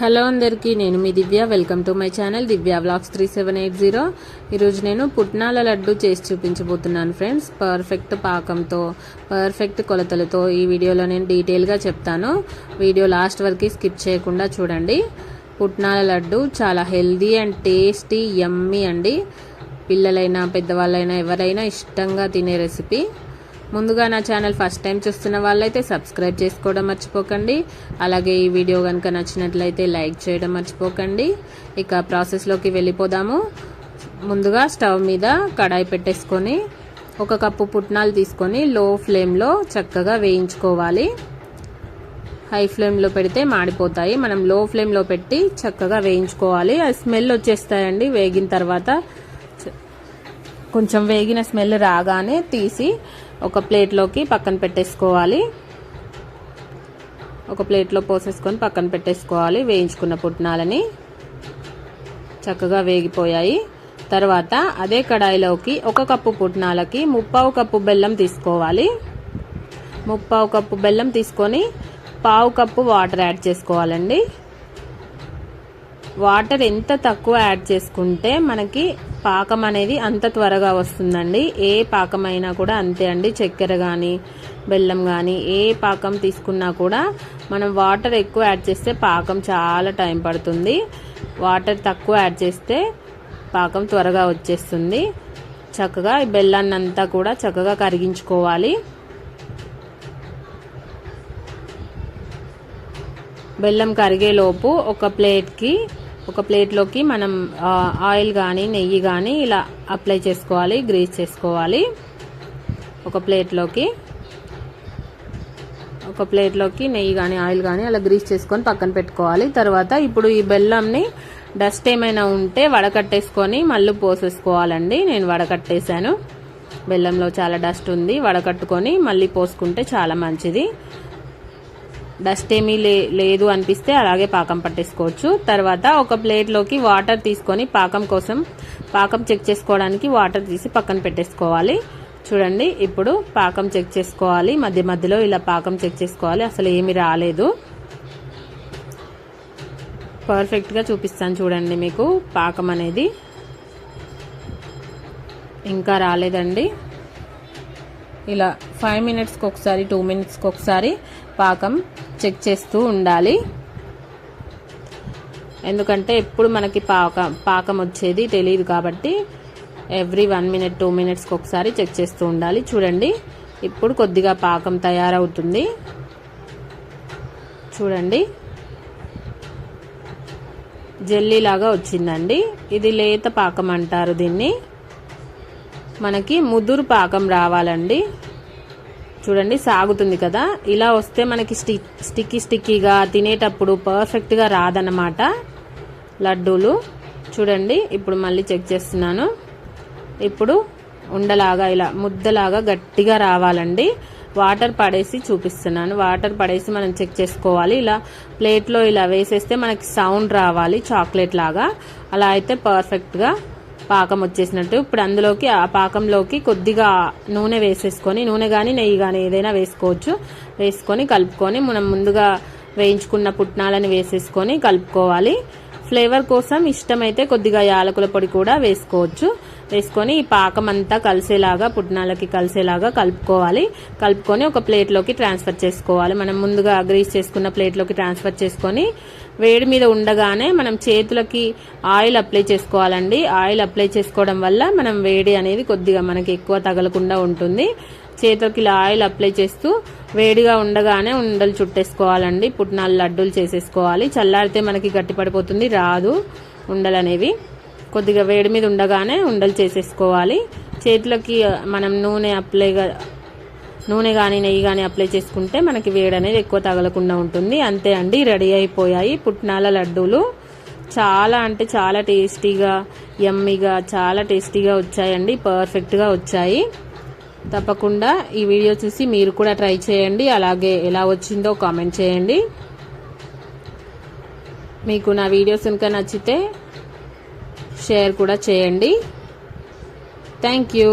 Hello అందరికీ నేను మీ Divya. Welcome to my channel Divya blogs three seven eight zero. ఈరోజు నేను పుట్నాల లడ్డు చేసి చూపించబోతున్నాను ఫ్రెండ్స్. పర్ఫెక్ట్ పాకంతో పర్ఫెక్ట్ కొలతలతో ఈ వీడియోలో నేను డీటెయిల్గా చెప్తాను. వీడియో లాస్ట్ వరకు స్కిప్ చేయకుండా చూడండి. పుట్నాల లడ్డు చాలా హెల్దీ అండ్ టేస్టీ యమ్మీ అండి. పిల్లలైనా పెద్దవాళ్ళైనా ఎవరైనా ఇష్టంగా తినే రెసిపీ. ముందుగా నా ఛానల్ ఫస్ట్ టైం చూస్తున్న వాళ్ళైతే సబ్స్క్రైబ్ చేసుకోవడం మర్చిపోకండి. అలాగే ఈ వీడియో కనుక నచ్చినట్లయితే లైక్ చేయడం మర్చిపోకండి. ఇక ప్రాసెస్లోకి వెళ్ళిపోదాము. ముందుగా స్టవ్ మీద కడాయి పెట్టేసుకొని ఒక కప్పు పుట్నాలు తీసుకొని లో ఫ్లేమ్లో చక్కగా వేయించుకోవాలి. హై ఫ్లేమ్లో పెడితే మాడిపోతాయి. మనం లో ఫ్లేమ్లో పెట్టి చక్కగా వేయించుకోవాలి. ఆ స్మెల్ వచ్చేస్తాయండి. వేగిన తర్వాత కొంచెం వేగిన స్మెల్ రాగానే తీసి ఒక ప్లేట్లోకి పక్కన పెట్టేసుకోవాలి. ఒక ప్లేట్లో పోసేసుకొని పక్కన పెట్టేసుకోవాలి వేయించుకున్న పుట్నాలని. చక్కగా వేగిపోయాయి. తర్వాత అదే కడాయిలోకి ఒక కప్పు పుట్నాలకి ముప్పావు కప్పు బెల్లం తీసుకోవాలి. ముప్పావు కప్పు బెల్లం తీసుకొని పావు కప్పు వాటర్ యాడ్ చేసుకోవాలండి. వాటర్ ఎంత తక్కువ యాడ్ చేసుకుంటే మనకి పాకం అనేది అంత త్వరగా వస్తుందండి. ఏ పాకం అయినా కూడా అంతే అండి. చక్కెర కానీ బెల్లం కానీ ఏ పాకం తీసుకున్నా కూడా మనం వాటర్ ఎక్కువ యాడ్ చేస్తే పాకం చాలా టైం పడుతుంది. వాటర్ తక్కువ యాడ్ చేస్తే పాకం త్వరగా వచ్చేస్తుంది. చక్కగా ఈ బెల్లాన్ని అంతా కూడా చక్కగా కరిగించుకోవాలి. బెల్లం కరిగేలోపు ఒక ప్లేట్కి ఒక ప్లేట్లోకి మనం ఆయిల్ కానీ నెయ్యి కానీ ఇలా అప్లై చేసుకోవాలి గ్రీస్ చేసుకోవాలి. ఒక ప్లేట్లోకి ఒక ప్లేట్లోకి నెయ్యి కానీ ఆయిల్ కానీ అలా గ్రీస్ చేసుకొని పక్కన పెట్టుకోవాలి. తర్వాత ఇప్పుడు ఈ బెల్లంని డస్ట్ ఏమైనా ఉంటే వడకట్టేసుకొని మళ్ళీ పోసేసుకోవాలండి. నేను వడకట్టేశాను. బెల్లంలో చాలా డస్ట్ ఉంది. వడకట్టుకొని మళ్ళీ పోసుకుంటే చాలా మంచిది. డస్ట్ ఏమీ లే లేదు అనిపిస్తే అలాగే పాకం పట్టేసుకోవచ్చు. తర్వాత ఒక ప్లేట్లోకి వాటర్ తీసుకొని పాకం కోసం పాకం చెక్ చేసుకోవడానికి వాటర్ తీసి పక్కన పెట్టేసుకోవాలి. చూడండి ఇప్పుడు పాకం చెక్ చేసుకోవాలి. మధ్య మధ్యలో ఇలా పాకం చెక్ చేసుకోవాలి. అసలు ఏమి రాలేదు. పర్ఫెక్ట్గా చూపిస్తాను చూడండి మీకు పాకం అనేది. ఇంకా రాలేదండి. ఇలా ఫైవ్ మినిట్స్కి ఒకసారి టూ మినిట్స్కి ఒకసారి పాకం చెక్ చేస్తూ ఉండాలి. ఎందుకంటే ఎప్పుడు మనకి పాక పాకం వచ్చేది తెలియదు కాబట్టి ఎవ్రీ వన్ మినిట్ టూ మినిట్స్కి ఒకసారి చెక్ చేస్తూ ఉండాలి. చూడండి ఇప్పుడు కొద్దిగా పాకం తయారవుతుంది. చూడండి. జెల్లీలాగా వచ్చిందండి. ఇది లేత పాకం అంటారు దీన్ని. మనకి ముదురు పాకం రావాలండి. చూడండి సాగుతుంది కదా. ఇలా వస్తే మనకి స్టిక్ స్టిక్కీ స్టిక్కీగా తినేటప్పుడు పర్ఫెక్ట్గా రాదన్నమాట లడ్డూలు. చూడండి ఇప్పుడు మళ్ళీ చెక్ చేస్తున్నాను. ఇప్పుడు ఉండలాగా ఇలా ముద్దలాగా గట్టిగా రావాలండి. వాటర్ పడేసి చూపిస్తున్నాను. వాటర్ పడేసి మనం చెక్ చేసుకోవాలి. ఇలా ప్లేట్లో ఇలా వేసేస్తే మనకి సౌండ్ రావాలి చాక్లెట్ లాగా. అలా అయితే పర్ఫెక్ట్గా పాకం వచ్చేసినట్టు. ఇప్పుడు అందులోకి ఆ పాకంలోకి కొద్దిగా నూనె వేసేసుకొని నూనె కానీ నెయ్యి కానీ ఏదైనా వేసుకోవచ్చు. వేసుకొని కలుపుకొని మనం ముందుగా వేయించుకున్న పుట్నాలని వేసేసుకొని కలుపుకోవాలి. ఫ్లేవర్ కోసం ఇష్టమైతే కొద్దిగా యాలకుల పొడి కూడా వేసుకోవచ్చు. వేసుకొని ఈ పాకం అంతా కలిసేలాగా పుట్నాలకి కలిసేలాగా కలుపుకోవాలి. కలుపుకొని ఒక ప్లేట్లోకి ట్రాన్స్ఫర్ చేసుకోవాలి. మనం ముందుగా గ్రీస్ చేసుకున్న ప్లేట్లోకి ట్రాన్స్ఫర్ చేసుకొని వేడి మీద ఉండగానే మనం చేతులకి ఆయిల్ అప్లై చేసుకోవాలండి. ఆయిల్ అప్లై చేసుకోవడం వల్ల మనం వేడి అనేది కొద్దిగా మనకి ఎక్కువ తగలకుండా ఉంటుంది. చేతులకి ఇలా ఆయిల్ అప్లై చేస్తూ వేడిగా ఉండగానే ఉండలు చుట్టేసుకోవాలండి. పుట్నాలు లడ్డూలు చేసేసుకోవాలి. చల్లారితే మనకి గట్టిపడిపోతుంది రాదు ఉండలు అనేవి. కొద్దిగా వేడి మీద ఉండగానే ఉండలు చేసేసుకోవాలి. చేతులకి మనం నూనె అప్లైగా నూనె కానీ నెయ్యి కానీ అప్లై చేసుకుంటే మనకి వేడి అనేది ఎక్కువ తగలకుండా ఉంటుంది. అంతే అండి రెడీ అయిపోయాయి పుట్నాల లడ్డూలు. చాలా అంటే చాలా టేస్టీగా యమ్మీగా చాలా టేస్టీగా వచ్చాయండి పర్ఫెక్ట్గా వచ్చాయి. తప్పకుండా ఈ వీడియో చూసి మీరు కూడా ట్రై చేయండి. అలాగే ఎలా వచ్చిందో కామెంట్ చేయండి. మీకు నా వీడియోస్ కనుక నచ్చితే షేర్ కూడా చేయండి. Thank you.